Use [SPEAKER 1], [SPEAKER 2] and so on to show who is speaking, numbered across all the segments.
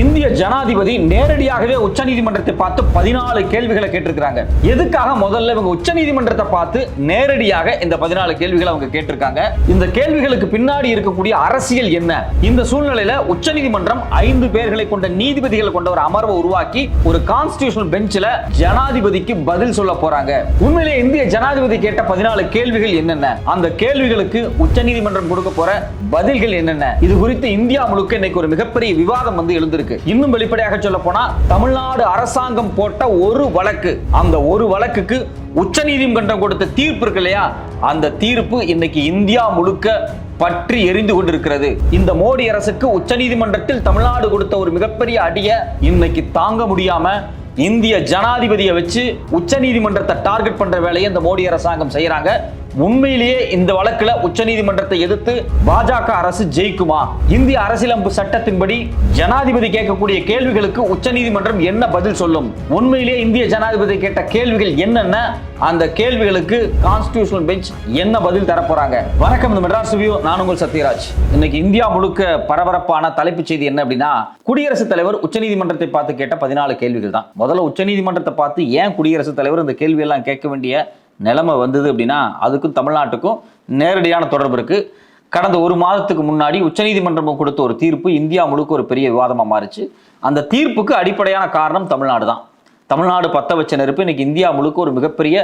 [SPEAKER 1] இந்திய ஜனாதிபதி நேரடியாகவே உச்சநீதிமன்றத்தை பார்த்து பதினாலு கேள்விகளை கேட்டிருக்காங்க எதுக்காக முதல்ல இவங்க உச்சநீதிமன்றத்தை பார்த்து நேரடியாக இந்த பதினாலு கேள்விகளை அவங்க கேட்டிருக்காங்க? இந்த கேள்விகளுக்கு பின்னாடி இருக்கக்கூடிய அரசியல் என்ன? இந்த சூழ்நிலையில உச்சநீதிமன்றம் ஐந்து பேர்களை கொண்ட நீதிபதிகளை கொண்ட ஒரு அமர்வை உருவாக்கி ஒரு கான்ஸ்டியூஷனல் பெஞ்சில் ஜனாதிபதிக்கு பதில் சொல்ல போறாங்க. உண்மையிலே இந்திய ஜனாதிபதி கேட்ட பதினாலு கேள்விகள் என்னென்ன? அந்த கேள்விகளுக்கு உச்சநீதிமன்றம் கொடுக்க போற பதில்கள் என்னென்ன? இது குறித்து இந்தியா முழுக்க இன்னைக்கு ஒரு மிகப்பெரிய விவாதம் வந்து எழுந்திருக்கு. இன்னும் வெளிப்படையாக சொல்ல போனா தமிழ்நாடு அரசாங்கம் போட்ட ஒரு வழக்கு அந்த ஒரு வழக்குக்கு உச்சநீதிமன்றம் கொடுத்த தீர்ப்பு இருக்கு இல்லையா? அந்த தீர்ப்பு இன்னைக்கு இந்தியா முழுக்க பற்றி எரிந்து கொண்டிருக்கிறது. இந்த மோடி அரசுக்கு உச்சநீதிமன்றத்தில் தமிழ்நாடு கொடுத்த ஒரு மிகப்பெரிய அடிய இன்னைக்கு தாங்க முடியாம இந்திய ஜனாதிபதியை வச்சு உச்ச நீதிமன்றத்தை டார்கெட் பண்ற வேலையை இந்த மோடி அரசாங்கம் செய்யறாங்க. உண்மையிலேயே இந்த வழக்குல உச்சநீதிமன்றத்தை எதிர்த்து பாஜக அரசு ஜெயிக்குமா? இந்திய அரசியலமைப்பு சட்டத்தின்படி ஜனாதிபதி கேட்கக்கூடிய கேள்விகளுக்கு உச்சநீதிமன்றம் என்ன பதில் சொல்லும்? உண்மையிலேயே இந்திய ஜனாதிபதி கேட்ட கேள்விகள் என்னென்ன? அந்த கேள்விகளுக்கு கான்ஸ்டிடியூஷனல் பெஞ்ச் என்ன பதில் தரப்போறாங்க வணக்கம் இந்த மெட்ராஸ் ரிவ்யூ. நான் உங்கள் சத்யராஜ். இன்னைக்கு இந்தியா முழுக்க பரபரப்பான தலைப்புச் செய்தி என்ன அப்படின்னா குடியரசுத் தலைவர் உச்சநீதிமன்றத்தை பார்த்து கேட்ட பதினாலு கேள்விகள் தான். முதல்ல உச்சநீதிமன்றத்தை பார்த்து ஏன் குடியரசுத் தலைவர் இந்த கேள்வி எல்லாம் கேட்க வேண்டிய நிலைமை வந்தது அப்படின்னா அதுக்கும் தமிழ்நாட்டுக்கும் நேரடியான தொடர்பு இருக்குது கடந்த ஒரு மாதத்துக்கு முன்னாடி உச்சநீதிமன்றம் கொடுத்த ஒரு தீர்ப்பு இந்தியா முழுக்க ஒரு பெரிய விவாதமாக மாறிச்சு. அந்த தீர்ப்புக்கு அடிப்படையான காரணம் தமிழ்நாடு தான். தமிழ்நாடு பத்த வச்ச நெருப்பு இன்னைக்கு இந்தியா முழுக்க ஒரு மிகப்பெரிய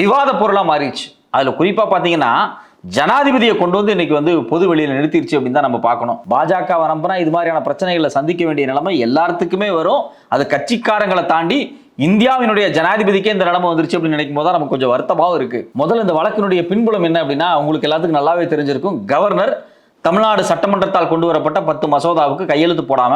[SPEAKER 1] விவாத பொருளாக மாறிடுச்சு. அதில் குறிப்பாக பார்த்தீங்கன்னா ஜனாதிபதியை கொண்டு வந்து இன்னைக்கு வந்து பொது வெளியில் நிறுத்திடுச்சு அப்படின்னு தான் நம்ம பார்க்கணும். பாஜக நம்புனா இது மாதிரியான பிரச்சனைகளை சந்திக்க வேண்டிய நிலைமை எல்லாத்துக்குமே வரும். அது கட்சிக்காரங்களை தாண்டி இந்தியாவினுடைய ஜனாதிபதிக்கே இந்த நிலைமை வந்துருச்சு அப்படின்னு நினைக்கும் போது நமக்கு கொஞ்சம் வருத்தமாகவும் இருக்கு. முதல்ல இந்த வழக்கினுடைய பின்புலம் என்ன அப்படின்னா உங்களுக்கு எல்லாத்துக்கும் நல்லாவே தெரிஞ்சிருக்கும். கவர்னர் தமிழ்நாடு சட்டமன்றத்தால் கொண்டு வரப்பட்ட பத்து மசோதாவுக்கு கையெழுத்து போடாம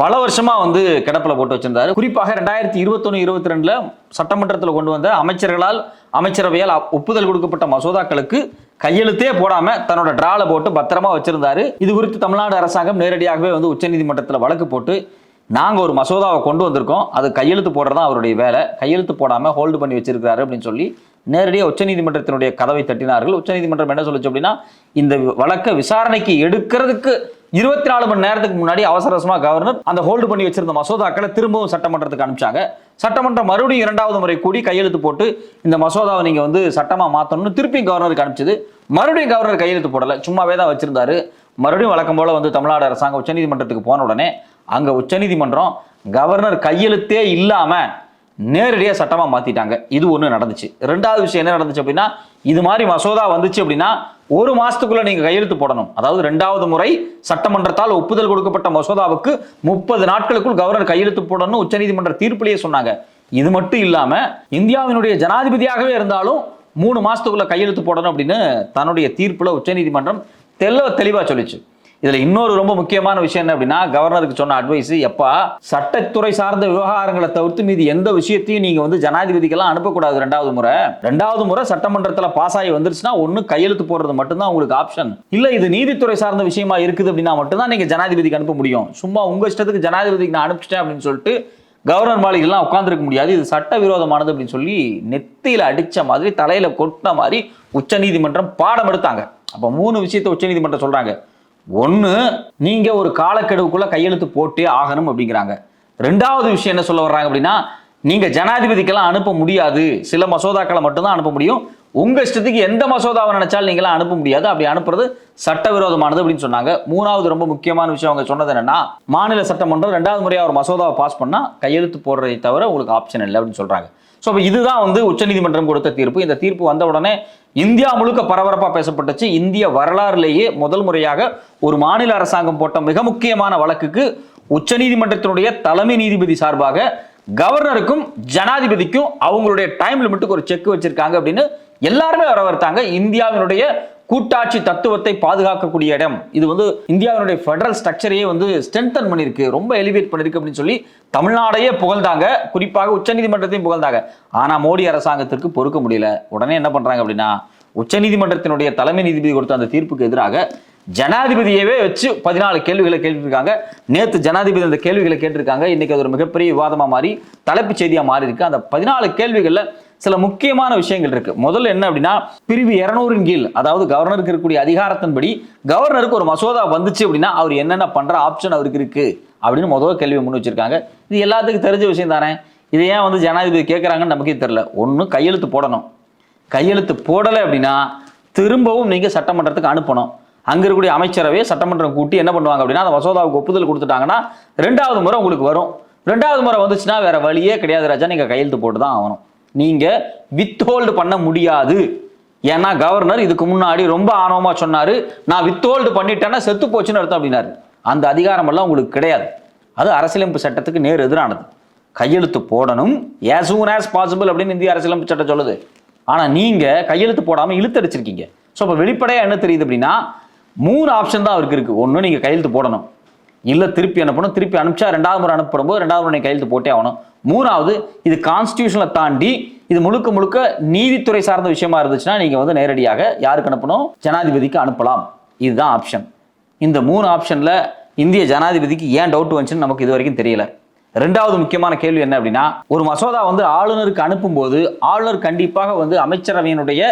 [SPEAKER 1] பல வருஷமா வந்து கிடப்பில் போட்டு வச்சிருந்தாரு. குறிப்பாக ரெண்டாயிரத்தி இருபத்தொன்னு இருபத்தி ரெண்டுல சட்டமன்றத்தில் கொண்டு வந்த அமைச்சர்களால் அமைச்சரவையால் ஒப்புதல் கொடுக்கப்பட்ட மசோதாக்களுக்கு கையெழுத்தே போடாம தன்னோட டிரால போட்டு பத்திரமா வச்சிருந்தாரு. இது குறித்து தமிழ்நாடு அரசாங்கம் நேரடியாகவே வந்து உச்சநீதிமன்றத்தில் வழக்கு போட்டு நாங்கள் ஒரு மசோதாவை கொண்டு வந்திருக்கோம். அது கையெழுத்து போடுறது அவருடைய வேலை. கையெழுத்து போடாமல் ஹோல்டு பண்ணி வச்சிருக்கிறாரு அப்படின்னு சொல்லி நேரடியாக உச்சநீதிமன்றத்தினுடைய கதவை தட்டினார்கள். உச்சநீதிமன்றம் என்ன சொல்லுச்சு அப்படின்னா இந்த வழக்கை விசாரணைக்கு எடுக்கிறதுக்கு இருபத்தி நாலு மணி நேரத்துக்கு முன்னாடி அவசர அவசரமாக கவர்னர் அந்த ஹோல்டு பண்ணி வச்சிருந்த மசோதாக்களை திரும்பவும் சட்டமன்றத்துக்கு அனுப்பிச்சாங்க. சட்டமன்றம் மறுபடியும் இரண்டாவது முறை கூடி கையெழுத்து போட்டு இந்த மசோதாவை நீங்கள் வந்து சட்டமாக மாற்றணும்னு திருப்பி கவர்னருக்கு அனுப்பிச்சது. மறுபடியும் கவர்னர் கையெழுத்து போடலை. சும்மாவே தான் வச்சிருந்தாரு. மறுபடியும் வழக்கம் போல் வந்து தமிழ்நாடு அரசாங்கம் உச்சநீதிமன்றத்துக்கு போன உடனே அங்கே உச்சநீதிமன்றம் கவர்னர் கையெழுத்தே இல்லாமல் நேரடியாக சட்டமாக மாற்றிட்டாங்க இது ஒன்று நடந்துச்சு. ரெண்டாவது விஷயம் என்ன நடந்துச்சு அப்படின்னா இது மாதிரி மசோதா வந்துச்சு அப்படின்னா ஒரு மாதத்துக்குள்ளே நீங்கள் கையெழுத்து போடணும். அதாவது ரெண்டாவது முறை சட்டமன்றத்தால் ஒப்புதல் கொடுக்கப்பட்ட மசோதாவுக்கு முப்பது நாட்களுக்குள் கவர்னர் கையெழுத்து போடணும்னு உச்சநீதிமன்ற தீர்ப்பிலேயே சொன்னாங்க. இது மட்டும் இல்லாமல் இந்தியாவினுடைய ஜனாதிபதியாகவே இருந்தாலும் மூணு மாதத்துக்குள்ளே கையெழுத்து போடணும் அப்படின்னு தன்னுடைய தீர்ப்பில் உச்சநீதிமன்றம் தெல்ல தெளிவாக சொல்லிச்சு. இதுல இன்னொரு ரொம்ப முக்கியமான விஷயம் என்ன அப்படின்னா கவர்னருக்கு சொன்ன அட்வைஸ் எப்பா சட்டத்துறை சார்ந்த விவகாரங்களை தவிர்த்து மீதி எந்த விஷயத்தையும் நீங்க வந்து ஜனாதிபதிக்கெல்லாம் அனுப்பக்கூடாது ரெண்டாவது முறை. ரெண்டாவது முறை சட்டமன்றத்துல பாஸ் ஆகி வந்துருச்சுன்னா ஒண்ணு கையெழுத்து போடுறது மட்டும்தான் உங்களுக்கு ஆப்ஷன் இல்ல இது நீதித்துறை சார்ந்த விஷயமா இருக்குது அப்படின்னா மட்டும்தான் நீங்க ஜனாதிபதிக்கு அனுப்ப முடியும். சும்மா உங்க இஷ்டத்துக்கு ஜனாதிபதிக்கு நான் அனுப்பிச்சிட்டேன் அப்படின்னு சொல்லிட்டு கவர்னர் மாளிகைலாம் உட்காந்துருக்க முடியாது. இது சட்ட விரோதமானது அப்படின்னு சொல்லி நெத்தியில அடிச்ச மாதிரி தலையில கொட்டின மாதிரி உச்சநீதிமன்றம் பாடம் எடுத்தாங்க. அப்ப மூணு விஷயத்தை உச்சநீதிமன்றம் சொல்றாங்க. ஒன்று நீங்க ஒரு காலக்கெடுவுக்குள்ள கையெழுத்து போட்டே ஆகணும் அப்படிங்கிறாங்க. ரெண்டாவது விஷயம் என்ன சொல்ல வர்றாங்க அப்படின்னா நீங்க ஜனாதிபதிக்கெல்லாம் அனுப்ப முடியாது. சில மசோதாக்களை மட்டும்தான் அனுப்ப முடியும். உங்கள் இஷ்டத்துக்கு எந்த மசோதாவை நினைச்சாலும் நீங்களாம் அனுப்ப முடியாது. அப்படி அனுப்புறது சட்டவிரோதமானது அப்படின்னு சொன்னாங்க. மூணாவது ரொம்ப முக்கியமான விஷயம் அவங்க சொன்னது என்னன்னா மாநில சட்டமன்றம் ரெண்டாவது முறையாக ஒரு மசோதாவை பாஸ் பண்ணால் கையெழுத்து போடுறதை தவிர உங்களுக்கு ஆப்ஷன் இல்லை அப்படின்னு சொல்கிறாங்க ஸோ அப்போ இதுதான் வந்து உச்சநீதிமன்றம் கொடுத்த தீர்ப்பு. இந்த தீர்ப்பு வந்த உடனே இந்தியா முழுக்க பரபரப்பாக பேசப்பட்டுச்சு. இந்திய வரலாறுலேயே முதல் முறையாக ஒரு மாநில அரசாங்கம் போட்ட மிக முக்கியமான வழக்குக்கு உச்சநீதிமன்றத்தினுடைய தலைமை நீதிபதி சார்பாக கவர்னருக்கும் ஜனாதிபதிக்கும் அவங்களுடைய டைம் லிமிட்டுக்கு ஒரு செக் வச்சிருக்காங்க அப்படின்னு எல்லாருமே வர வரத்தாங்க இந்தியாவினுடைய கூட்டாட்சி தத்துவத்தை பாதுகாக்கக்கூடிய இடம். இது வந்து இந்தியாவினுடைய ஃபெடரல் ஸ்ட்ரக்சரையே வந்து ஸ்ட்ரென்தன் பண்ணியிருக்கு. ரொம்ப எலிவேட் பண்ணிருக்கு அப்படின்னு சொல்லி தமிழ்நாடையே புகழ்ந்தாங்க. குறிப்பாக உச்சநீதிமன்றத்தையும் புகழ்ந்தாங்க. ஆனால் மோடி அரசாங்கத்திற்கு பொறுக்க முடியல. உடனே என்ன பண்ணுறாங்க அப்படின்னா உச்சநீதிமன்றத்தினுடைய தலைமை நீதிபதி கொடுத்த அந்த தீர்ப்புக்கு எதிராக ஜனாதிபதியவே வச்சு பதினாலு கேள்விகளை கேட்டிருக்காங்க. நேத்து ஜனாதிபதி அந்த கேள்விகளை கேட்டிருக்காங்க. இன்னைக்கு அது ஒரு மிகப்பெரிய விவாதமா மாறி தலைப்புச் செய்தியா மாறி இருக்கு அந்த பதினாலு கேள்விகள்ல சில முக்கியமான விஷயங்கள் இருக்கு. முதல்ல என்ன அப்படின்னா பிரிவு இருநூறின் கீழ் அதாவது கவர்னருக்கு இருக்கக்கூடிய அதிகாரத்தின்படி கவர்னருக்கு ஒரு மசோதா வந்துச்சு அப்படின்னா அவர் என்னென்ன பண்ற ஆப்ஷன் அவருக்கு இருக்கு அப்படின்னு முதல் கேள்வி முன் வச்சிருக்காங்க. இது எல்லாத்துக்கும் தெரிஞ்ச விஷயம் தானே. இதை ஏன் வந்து ஜனாதிபதி கேட்குறாங்கன்னு நமக்கே தெரில ஒன்று கையெழுத்து போடணும். கையெழுத்து போடலை அப்படின்னா திரும்பவும் நீங்கள் சட்டமன்றத்துக்கு அனுப்பணும். அங்கே இருக்கக்கூடிய அமைச்சரவை சட்டமன்றம் கூட்டி என்ன பண்ணுவாங்க அப்படின்னா அந்த மசோதாவுக்கு ஒப்புதல் கொடுத்துட்டாங்கன்னா ரெண்டாவது முறை உங்களுக்கு வரும். ரெண்டாவது முறை வந்துச்சுன்னா வேற வழியே கிடையாது ராஜா. நீங்கள் கையெழுத்து போட்டு தான் ஆகணும். நீங்கள் வித்ஹோல்டு பண்ண முடியாது. ஏன்னா கவர்னர் இதுக்கு முன்னாடி ரொம்ப ஆணவமாக சொன்னார் நான் வித்ஹோல்டு பண்ணிட்டேன்னா செத்து போச்சுன்னு அர்த்தம் அப்படின்னாரு. அந்த அதிகாரமெல்லாம் உங்களுக்கு கிடையாது. அது அரசியலமைப்பு சட்டத்துக்கு நேர் எதிரானது. கையெழுத்து போடணும். As soon as பாசிபிள் அப்படின்னு இந்திய அரசியலமைப்பு சட்டம் சொல்லுது. ஆனால் நீங்கள் கையெழுத்து போடாமல் இழுத்தடிச்சிருக்கீங்க. ஸோ இப்போ வெளிப்படையாக என்ன தெரியுது அப்படின்னா மூணு ஆப்ஷன் தான் அவருக்கு இருக்குது ஒன்று நீங்கள் கையெழுத்து போடணும். இல்லை திருப்பி அனுப்பணும் திருப்பி அனுப்பிச்சா ரெண்டாவது முறை அனுப்பும்போது ரெண்டாவது முறை கையெழுத்து போட்டே ஆகணும். மூணாவது இது கான்ஸ்டியூஷனை தாண்டி இது முழுக்க முழுக்க நீதித்துறை சார்ந்த விஷயமா இருந்துச்சுன்னா நீங்கள் வந்து நேரடியாக யாருக்கு அனுப்பணும்? ஜனாதிபதிக்கு அனுப்பலாம். இதுதான் ஆப்ஷன் இந்த மூணு ஆப்ஷனில் இந்திய ஜனாதிபதிக்கு ஏன் டவுட் வந்துச்சுன்னு நமக்கு இது வரைக்கும் தெரியல. ரெண்டாவது முக்கியமான கேள்வி என்ன அப்படின்னா ஒரு மசோதா வந்து ஆளுநருக்கு அனுப்பும்போது ஆளுநர் கண்டிப்பாக வந்து அமைச்சரவையினுடைய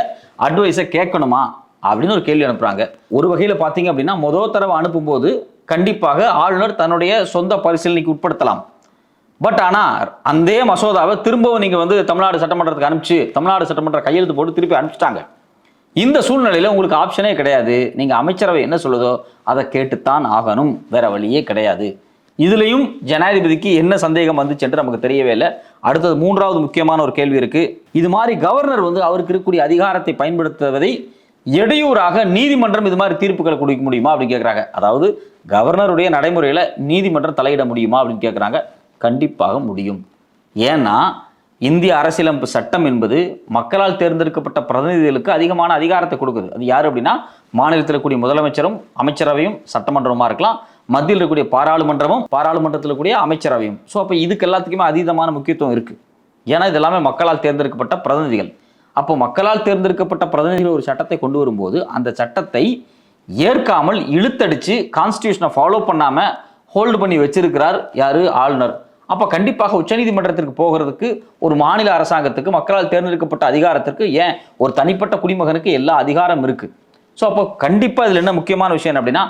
[SPEAKER 1] அட்வைஸை கேட்கணுமா? அப்படின்னு ஒரு கேள்வி அனுப்புகிறாங்க ஒரு வகையில் பார்த்தீங்க அப்படின்னா முதல் தடவை அனுப்பும்போது கண்டிப்பாக ஆளுநர் தன்னுடைய சொந்த பரிசீலனைக்கு உட்படுத்தலாம். பட் ஆனால் அந்த மசோதாவை திரும்பவும் நீங்கள் வந்து தமிழ்நாடு சட்டமன்றத்துக்கு அனுப்பிச்சு தமிழ்நாடு சட்டமன்ற கையெழுத்து போட்டு திருப்பி அனுப்பிச்சிட்டாங்க. இந்த சூழ்நிலையில் உங்களுக்கு ஆப்ஷனே கிடையாது. நீங்கள் அமைச்சரவை என்ன சொல்லுதோ அதை கேட்டுத்தான் ஆகணும். வேற வழியே கிடையாது. இதுலேயும் ஜனாதிபதிக்கு என்ன சந்தேகம் வந்துச்சு என்று நமக்கு தெரியவே இல்லை. அடுத்தது மூன்றாவது முக்கியமான ஒரு கேள்வி இருக்குது இது மாதிரி கவர்னர் வந்து அவருக்கு இருக்கக்கூடிய அதிகாரத்தை பயன்படுத்துவதை இடையூறாக நீதிமன்றம் இது மாதிரி தீர்ப்புகளை கொடுக்க முடியுமா அப்படின்னு கேட்குறாங்க அதாவது கவர்னருடைய நடைமுறையில் நீதிமன்றம் தலையிட முடியுமா அப்படின்னு கேட்குறாங்க கண்டிப்பாக முடியும். ஏன்னா இந்திய அரசியலமைப்பு சட்டம் என்பது மக்களால் தேர்ந்தெடுக்கப்பட்ட பிரதிநிதிகளுக்கு அதிகமான அதிகாரத்தை கொடுக்குது. அது யார் அப்படின்னா மாநிலத்தில் இருக்கக்கூடிய முதலமைச்சரும் அமைச்சரவையும் சட்டமன்றமாக இருக்கலாம். மத்தியில் இருக்கக்கூடிய பாராளுமன்றமும் பாராளுமன்றத்தில் இருக்கக்கூடிய அமைச்சரவையும். ஸோ அப்போ இதுக்கு எல்லாத்துக்குமே அதீதமான முக்கியத்துவம் இருக்குது ஏன்னா இது எல்லாமே மக்களால் தேர்ந்தெடுக்கப்பட்ட பிரதிநிதிகள். அப்போ மக்களால் தேர்ந்தெடுக்கப்பட்ட பிரதிநிதிகள் ஒரு சட்டத்தை கொண்டு வரும்போது அந்த சட்டத்தை ஏற்காமல் இழுத்தடிச்சு கான்ஸ்டியூஷனை ஃபாலோ பண்ணாமல் ஹோல்டு பண்ணி வச்சிருக்கிறார் யார்? ஆளுநர். அப்போ கண்டிப்பாக உச்சநீதிமன்றத்திற்கு போகிறதுக்கு ஒரு மாநில அரசாங்கத்துக்கு மக்களால் தேர்ந்தெடுக்கப்பட்ட அதிகாரத்திற்கு ஏன் ஒரு தனிப்பட்ட குடிமகனுக்கு எல்லா அதிகாரம் இருக்குது ஸோ அப்போ கண்டிப்பாக இதில் என்ன முக்கியமான விஷயம் என்ன அப்படின்னா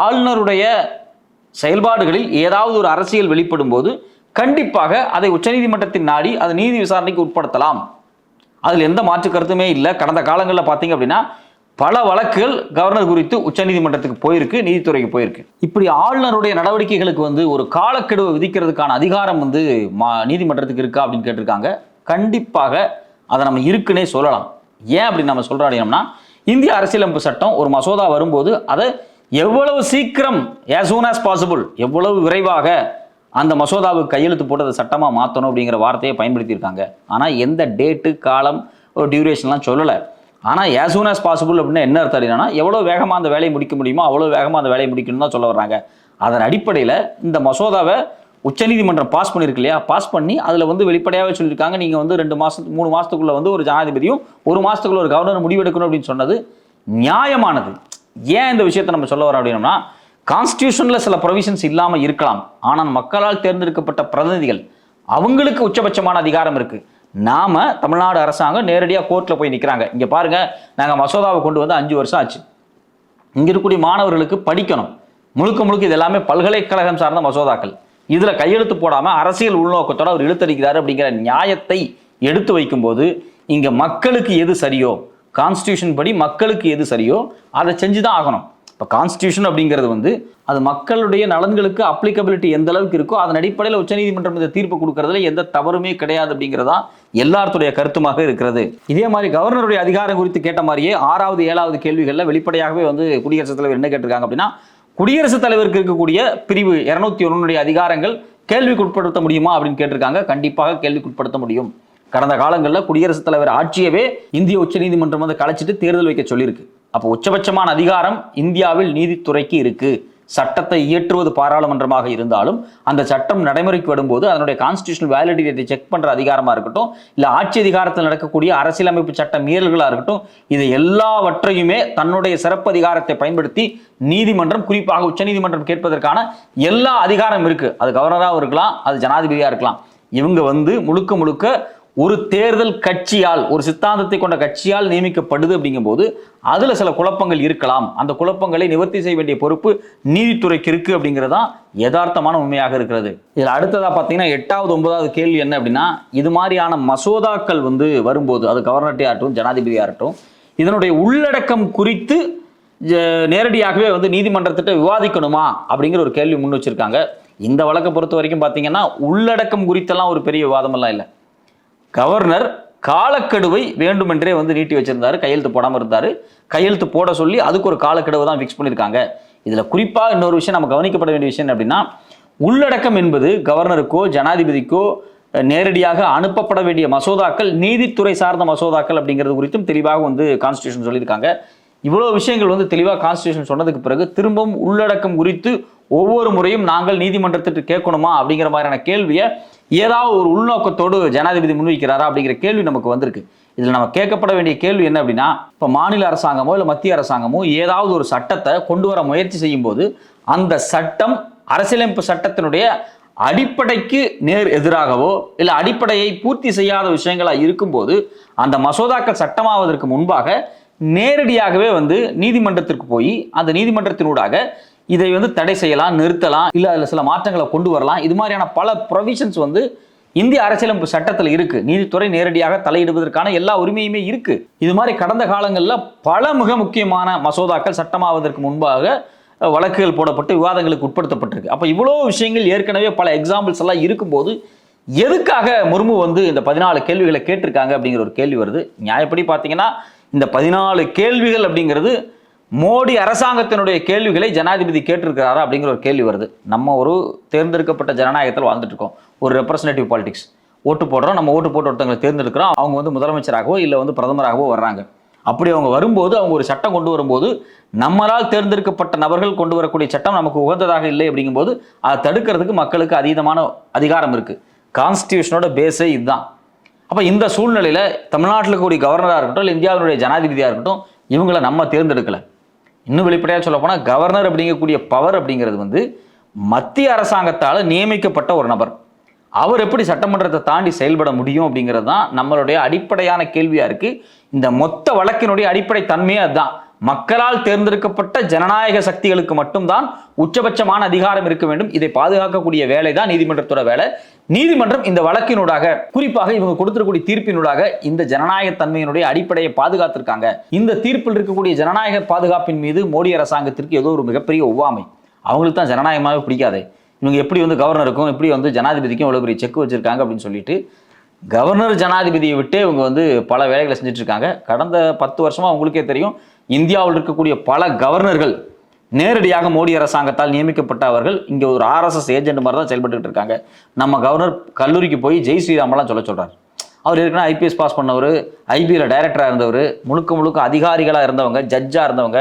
[SPEAKER 1] ஆளுநருடைய செயல்பாடுகளில் ஏதாவது ஒரு அரசியல் வெளிப்படும் போது கண்டிப்பாக அதை உச்சநீதிமன்றத்தின் நாடி அதை நீதி விசாரணைக்கு உட்படுத்தலாம். அதில் எந்த மாற்று கருத்துமே இல்லை. கடந்த காலங்களில் பார்த்தீங்க அப்படின்னா பல வழக்குகள் கவர்னர் குறித்து உச்சநீதிமன்றத்துக்கு போயிருக்கு நீதித்துறைக்கு போயிருக்கு. இப்படி ஆளுநருடைய நடவடிக்கைகளுக்கு வந்து ஒரு காலக்கெடுவை விதிக்கிறதுக்கான அதிகாரம் வந்து மா நீதிமன்றத்துக்கு இருக்கா அப்படின்னு கேட்டிருக்காங்க. கண்டிப்பாக அதை நம்ம இருக்குன்னே சொல்லலாம். ஏன் அப்படி நம்ம சொல்றோம் அப்படின்னம்னா இந்திய அரசியலமைப்பு சட்டம் ஒரு மசோதா வரும்போது அதை எவ்வளவு சீக்கிரம் ஆஸ் சூன் ஆஸ் பாசிபிள் எவ்வளவு விரைவாக அந்த மசோதாவுக்கு கையெழுத்து போட்டு அதை சட்டமாக மாற்றணும் அப்படிங்கிற வார்த்தையை பயன்படுத்தியிருக்காங்க. ஆனால் எந்த டேட்டு காலம் ஒரு டியூரேஷன்லாம் சொல்லலை. ஆனால் as சூன் ஆஸ் பாசிபிள் அப்படின்னா என்ன அர்த்தம் அப்படின்னா எவ்வளோ வேகமாக அந்த வேலையை முடிக்க முடியுமோ அவ்வளோ வேகமாக அந்த வேலையை முடிக்கணும்னு தான் சொல்ல வர்றாங்க. அதன் அடிப்படையில் இந்த மசோதாவை உச்சநீதிமன்றம் பாஸ் பண்ணியிருக்கு இல்லையா? பாஸ் பண்ணி அதில் வந்து வெளிப்படையாகவே சொல்லியிருக்காங்க. நீங்கள் வந்து ரெண்டு மாதத்துக்கு மூணு மாதத்துக்குள்ளே வந்து ஒரு ஜனாதிபதியும் ஒரு மாதத்துக்குள்ள ஒரு கவர்னர் முடிவெடுக்கணும் அப்படின்னு சொன்னது நியாயமானது. ஏன் இந்த விஷயத்தை நம்ம சொல்ல வரோம் அப்படின்னா கான்ஸ்டியூஷனில் சில ப்ரொவிஷன்ஸ் இல்லாமல் இருக்கலாம். ஆனால் மக்களால் தேர்ந்தெடுக்கப்பட்ட பிரதிநிதிகள் அவங்களுக்கு உச்சபட்சமான அதிகாரம் இருக்குது நாம் தமிழ்நாடு அரசாங்கம் நேரடியாக கோர்ட்டில் போய் நிற்கிறாங்க இங்கே பாருங்கள் நாங்கள் மசோதாவை கொண்டு வந்து அஞ்சு வருஷம் ஆச்சு. இங்கே இருக்கக்கூடிய மாணவர்களுக்கு படிக்கணும். முழுக்க முழுக்க இது எல்லாமே பல்கலைக்கழகம் சார்ந்த மசோதாக்கள். இதில் கையெழுத்து போடாமல் அரசியல் உள்நோக்கத்தோடு அவர் இழுத்தடிக்கிறார் அப்படிங்கிற நியாயத்தை எடுத்து வைக்கும்போது இங்கே மக்களுக்கு எது சரியோ கான்ஸ்டியூஷன் படி மக்களுக்கு எது சரியோ அதை செஞ்சு தான் ஆகணும். இப்போ கான்ஸ்டியூஷன் அப்படிங்கிறது வந்து அது மக்களுடைய நலன்களுக்கு அப்ளிகபிலிட்டி எந்த அளவுக்கு இருக்கோ அதன் அடிப்படையில் உச்சநீதிமன்றம் இந்த தீர்ப்பு கொடுக்கறதுல எந்த தவறுமே கிடையாது அப்படிங்கிறதா எல்லாத்துடைய கருத்துமாக இருக்கிறது. இதே மாதிரி கவர்னருடைய அதிகாரம் குறித்து கேட்ட மாதிரியே ஆறாவது ஏழாவது கேள்விகளில் வெளிப்படையாகவே வந்து குடியரசுத் தலைவர் என்ன கேட்டிருக்காங்க அப்படின்னா குடியரசுத் தலைவருக்கு இருக்கக்கூடிய பிரிவு இருநூத்தி ஒன்னுடைய அதிகாரங்கள் கேள்விக்குட்படுத்த முடியுமா அப்படின்னு கேட்டிருக்காங்க. கண்டிப்பாக கேள்விக்குட்படுத்த முடியும். கடந்த காலங்களில் குடியரசுத் தலைவர் ஆட்சியவே இந்திய உச்சநீதிமன்றம் வந்து கலைச்சிட்டு தேர்தல் வைக்க சொல்லியிருக்கு. அப்போ உச்சபட்சமான அதிகாரம் இந்தியாவில் நீதித்துறைக்கு இருக்கு. சட்டத்தை இயற்றுவது பாராளுமன்றமாக இருந்தாலும் அந்த சட்டம் நடைமுறைக்கு வரும்போது அதனுடைய கான்ஸ்டியூஷனல் வேலிடிட்டி செக் பண்ற அதிகாரமா இருக்கட்டும் இல்ல ஆட்சி அதிகாரத்தில் நடக்கக்கூடிய அரசியலமைப்பு சட்ட மீறல்களா இருக்கட்டும் இது எல்லாவற்றையுமே தன்னுடைய சிறப்பு அதிகாரத்தை பயன்படுத்தி நீதிமன்றம் குறிப்பாக உச்சநீதிமன்றம் கேட்பதற்கான எல்லா அதிகாரம் இருக்கு. அது கவர்னராகவும் இருக்கலாம் அது ஜனாதிபதியா இருக்கலாம். இவங்க வந்து முழுக்க முழுக்க ஒரு தேர்தல் கட்சியால் ஒரு சித்தாந்தத்தை கொண்ட கட்சியால் நியமிக்கப்படுது அப்படிங்கும்போது அதில் சில குழப்பங்கள் இருக்கலாம். அந்த குழப்பங்களை நிவர்த்தி செய்ய வேண்டிய பொறுப்பு நீதித்துறைக்கு இருக்கு அப்படிங்கிறதான் யதார்த்தமான உண்மையாக இருக்கிறது. இதில் அடுத்ததாக பார்த்தீங்கன்னா எட்டாவது ஒன்பதாவது கேள்வி என்ன அப்படின்னா இது மாதிரியான மசோதாக்கள் வந்து வரும்போது அது கவர்னர்ட்டே ஆகட்டும் ஜனாதிபதியாக ஆகட்டும் இதனுடைய உள்ளடக்கம் குறித்து நேரடியாகவே வந்து நீதிமன்றத்திட்ட விவாதிக்கணுமா அப்படிங்கிற ஒரு கேள்வி முன் வச்சிருக்காங்க. இந்த வழக்கை பொறுத்த வரைக்கும் பார்த்தீங்கன்னா உள்ளடக்கம் குறித்தெல்லாம் ஒரு பெரிய விவாதமெல்லாம் இல்லை. கவர்னர் காலக்கெடுவை வேண்டுமென்றே வந்து நீட்டி வச்சிருந்தாரு. கையெழுத்து போடாமல் இருந்தாரு. கையெழுத்து போட சொல்லி அதுக்கு ஒரு காலக்கெடுவை தான் ஃபிக்ஸ் பண்ணியிருக்காங்க. இதில் குறிப்பாக இன்னொரு விஷயம் நம்ம கவனிக்கப்பட வேண்டிய விஷயம் அப்படின்னா உள்ளடக்கம் என்பது கவர்னருக்கோ ஜனாதிபதிக்கோ நேரடியாக அனுப்பப்பட வேண்டிய மசோதாக்கள் நீதித்துறை சார்ந்த மசோதாக்கள் அப்படிங்கிறது குறித்தும் தெளிவாக வந்து கான்ஸ்டியூஷன் சொல்லியிருக்காங்க. இவ்வளோ விஷயங்கள் வந்து தெளிவாக கான்ஸ்டியூஷன் சொன்னதுக்கு பிறகு திரும்பவும் உள்ளடக்கம் குறித்து ஒவ்வொரு முறையும் நாங்கள் நீதிமன்றத்திற்கு கேட்கணுமா அப்படிங்கிற மாதிரியான கேள்வியை ஏதாவது ஒரு உள்நோக்கத்தோடு ஜனாதிபதி முன்வைக்கிறாரா அப்படிங்கிற கேள்வி நமக்கு வந்திருக்கு. இதில் நம்ம கேட்கப்பட வேண்டிய கேள்வி என்ன அப்படின்னா இப்போ மாநில அரசாங்கமோ இல்லை மத்திய அரசாங்கமோ ஏதாவது ஒரு சட்டத்தை கொண்டு வர முயற்சி செய்யும்போது அந்த சட்டம் அரசியலமைப்பு சட்டத்தினுடைய அடிப்படைக்கு நேர் எதிராகவோ இல்லை அடிப்படையை பூர்த்தி செய்யாத விஷயங்களாக இருக்கும்போது அந்த மசோதாக்கள் சட்டமாவதற்கு முன்பாக நேரடியாகவே வந்து நீதிமன்றத்திற்கு போய் அந்த நீதிமன்றத்தினூடாக இதை வந்து தடை செய்யலாம் நிறுத்தலாம் இல்லை அதில் சில மாற்றங்களை கொண்டு வரலாம். இது மாதிரியான பல ப்ரொவிஷன்ஸ் வந்து இந்திய அரசியலமைப்பு சட்டத்தில் இருக்கு. நீதித்துறை நேரடியாக தலையிடுவதற்கான எல்லா உரிமையுமே இருக்கு. இது மாதிரி கடந்த காலங்களில் பல மிக முக்கியமான மசோதாக்கள் சட்டமாவதற்கு முன்பாக வழக்குகள் போடப்பட்டு விவாதங்களுக்கு உட்படுத்தப்பட்டிருக்கு. அப்போ இவ்வளோ விஷயங்கள் ஏற்கனவே பல எக்ஸாம்பிள்ஸ் எல்லாம் இருக்கும்போது எதுக்காக முர்மு வந்து இந்த பதினாலு கேள்விகளை கேட்டிருக்காங்க அப்படிங்கிற ஒரு கேள்வி வருது. நியாயப்படி பார்த்தீங்கன்னா இந்த பதினாலு கேள்விகள் அப்படிங்கிறது மோடி அரசாங்கத்தினுடைய கேள்விகளை ஜனாதிபதி கேட்டிருக்கிறாரா அப்படிங்கிற ஒரு கேள்வி வருது. நம்ம ஒரு தேர்ந்தெடுக்கப்பட்ட ஜனநாயகத்தில் வாழ்ந்துட்டு இருக்கோம் ஒரு ரெப்ரசன்டேட்டிவ் பாலிடிக்ஸ் ஓட்டு போடுறோம் நம்ம ஓட்டு போட்டு ஒருத்தவங்களை தேர்ந்தெடுக்கிறோம் அவங்க வந்து முதலமைச்சராகவோ இல்லை வந்து பிரதமராகவோ வர்றாங்க. அப்படி அவங்க வரும்போது அவங்க ஒரு சட்டம் கொண்டு வரும்போது நம்மளால் தேர்ந்தெடுக்கப்பட்ட நபர்கள் கொண்டு வரக்கூடிய சட்டம் நமக்கு உகந்ததாக இல்லை அப்படிங்கும்போது அதை தடுக்கிறதுக்கு மக்களுக்கு அதீதமான அதிகாரம் இருக்குது கான்ஸ்டியூஷனோட பேஸே இதுதான். அப்போ இந்த சூழ்நிலையில் தமிழ்நாட்டில் கூடிய கவர்னராக இருக்கட்டும் இல்லை இந்தியாவினுடைய ஜனாதிபதியாக இருக்கட்டும் இவங்களை நம்ம தேர்ந்தெடுக்கலை. இன்னும் வெளிப்படையாக சொல்ல போனால் கவர்னர் அப்படிங்கக்கூடிய பவர் அப்படிங்கிறது வந்து மத்திய அரசாங்கத்தால் நியமிக்கப்பட்ட ஒரு நபர். அவர் எப்படி சட்டமன்றத்தை தாண்டி செயல்பட முடியும் அப்படிங்கிறது தான் நம்மளுடைய அடிப்படையான கேள்வியாக இருக்குது இந்த மொத்த வழக்கினுடைய அடிப்படை தன்மையே அதுதான். மக்களால் தேர்ந்தெடுக்கப்பட்ட ஜனநாயக சக்திகளுக்கு மட்டும்தான் உச்சபட்சமான அதிகாரம் இருக்க வேண்டும். இதை பாதுகாக்கக்கூடிய வேலை தான் நீதிமன்றத்தோட வேலை. நீதிமன்றம் இந்த வழக்கினூடாக குறிப்பாக இவங்க கொடுத்துருக்கூடிய தீர்ப்பினூடாக இந்த ஜனநாயக தன்மையினுடைய அடிப்படையை பாதுகாத்திருக்காங்க. இந்த தீர்ப்பில் இருக்கக்கூடிய ஜனநாயக பாதுகாப்பின் மீது மோடி அரசாங்கத்திற்கு ஏதோ ஒரு மிகப்பெரிய ஒவ்வாமை. அவங்களுக்கு தான் ஜனநாயகமாகவே பிடிக்காது. இவங்க எப்படி வந்து கவர்னருக்கும் எப்படி வந்து ஜனாதிபதிக்கும் இவ்வளோ பெரிய செக் வச்சிருக்காங்க அப்படின்னு சொல்லிட்டு கவர்னர் ஜனாதிபதியை விட்டே இவங்க வந்து பல வேலைகளை செஞ்சுட்டு இருக்காங்க. கடந்த பத்து வருஷமா அவங்களுக்கே தெரியும் இந்தியாவில் இருக்கக்கூடிய பல கவர்னர்கள் நேரடியாக மோடி அரசாங்கத்தால் நியமிக்கப்பட்ட அவர்கள் இங்கே ஒரு ஆர்எஸ்எஸ் ஏஜென்ட் மாதிரி தான் செயல்பட்டுகிட்டு இருக்காங்க. நம்ம கவர்னர் கல்லூரிக்கு போய் ஜெய் ஸ்ரீராமெல்லாம் சொல்ல சொல்கிறார் அவர் ஏற்கனவே ஐபிஎஸ் பாஸ் பண்ணவர் ஐபியில் டைரக்டராக இருந்தவர் முழுக்க முழுக்க அதிகாரிகளாக இருந்தவங்க ஜட்ஜாக இருந்தவங்க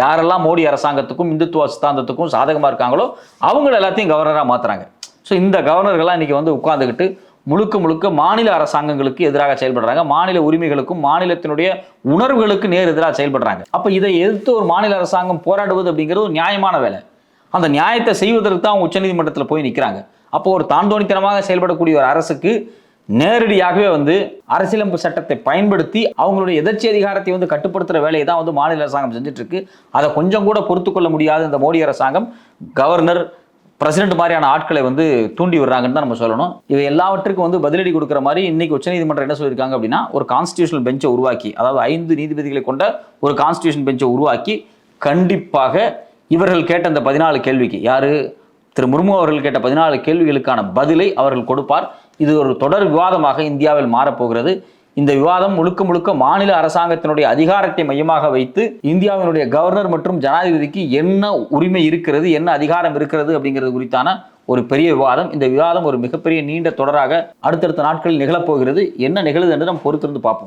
[SPEAKER 1] யாரெல்லாம் மோடி அரசாங்கத்துக்கும் இந்துத்துவ சித்தாந்தத்துக்கும் சாதகமாக இருக்காங்களோ அவங்கள எல்லாத்தையும் கவர்னராக மாற்றுறாங்க ஸோ இந்த கவர்னர்கள்லாம் இன்றைக்கி வந்து உட்காந்துக்கிட்டு முழுக்க முழுக்க மாநில அரசாங்கங்களுக்கு எதிராக செயல்படுறாங்க. மாநில உரிமைகளுக்கும் மாநிலத்தினுடைய உணர்வுகளுக்கு நேர் எதிராக செயல்படுறாங்க. அப்போ இதை எதிர்த்து ஒரு மாநில அரசாங்கம் போராடுவது அப்படிங்கிறது ஒரு நியாயமான வேலை. அந்த நியாயத்தை செய்வதற்கு தான் அவங்க உச்சநீதிமன்றத்தில் போய் நிற்கிறாங்க அப்போ ஒரு தாண்டோணித்தனமாக செயல்படக்கூடிய ஒரு அரசுக்கு நேரடியாகவே வந்து அரசியலமைப்பு சட்டத்தை பயன்படுத்தி அவங்களுடைய எதிர்ச்சி அதிகாரத்தை வந்து கட்டுப்படுத்துகிற வேலையை தான் வந்து மாநில அரசாங்கம் செஞ்சுட்டு இருக்கு. அதை கொஞ்சம் கூட பொறுத்துக்கொள்ள முடியாத இந்த மோடி அரசாங்கம் கவர்னர் பிரசிடென்ட் மாதிரியான ஆட்களை வந்து தூண்டி விடுறாங்கன்னு தான் நம்ம சொல்லணும். இது எல்லாவற்றுக்கும் வந்து பதிலடி கொடுக்குற மாதிரி இன்னைக்கு உச்சநீதிமன்றம் என்ன சொல்லியிருக்காங்க அப்படின்னா ஒரு கான்ஸ்டியூஷனல் பெஞ்சை உருவாக்கி அதாவது ஐந்து நீதிபதிகளை கொண்ட ஒரு கான்ஸ்டியூஷன் பெஞ்சை உருவாக்கி கண்டிப்பாக இவர்கள் கேட்ட அந்த பதினாலு கேள்விக்கு யாரு? திரு முர்மு அவர்கள் கேட்ட பதினாலு கேள்விகளுக்கான பதிலை அவர்கள் கொடுப்பார். இது ஒரு தொடர் விவாதமாக இந்தியாவில் மாறப்போகிறது. இந்த விவாதம் முழுக்க முழுக்க மாநில அரசாங்கத்தினுடைய அதிகாரத்தை மையமாக வைத்து இந்தியாவினுடைய கவர்னர் மற்றும் ஜனாதிபதிக்கு என்ன உரிமை இருக்கிறது என்ன அதிகாரம் இருக்கிறது அப்படிங்கிறது குறித்தான ஒரு பெரிய விவாதம். இந்த விவாதம் ஒரு மிகப்பெரிய நீண்ட தொடராக அடுத்தடுத்த நாட்களில் நிகழப்போகிறது என்ன நிகழுது என்று நம்ம பொறுத்திருந்து பார்ப்போம்.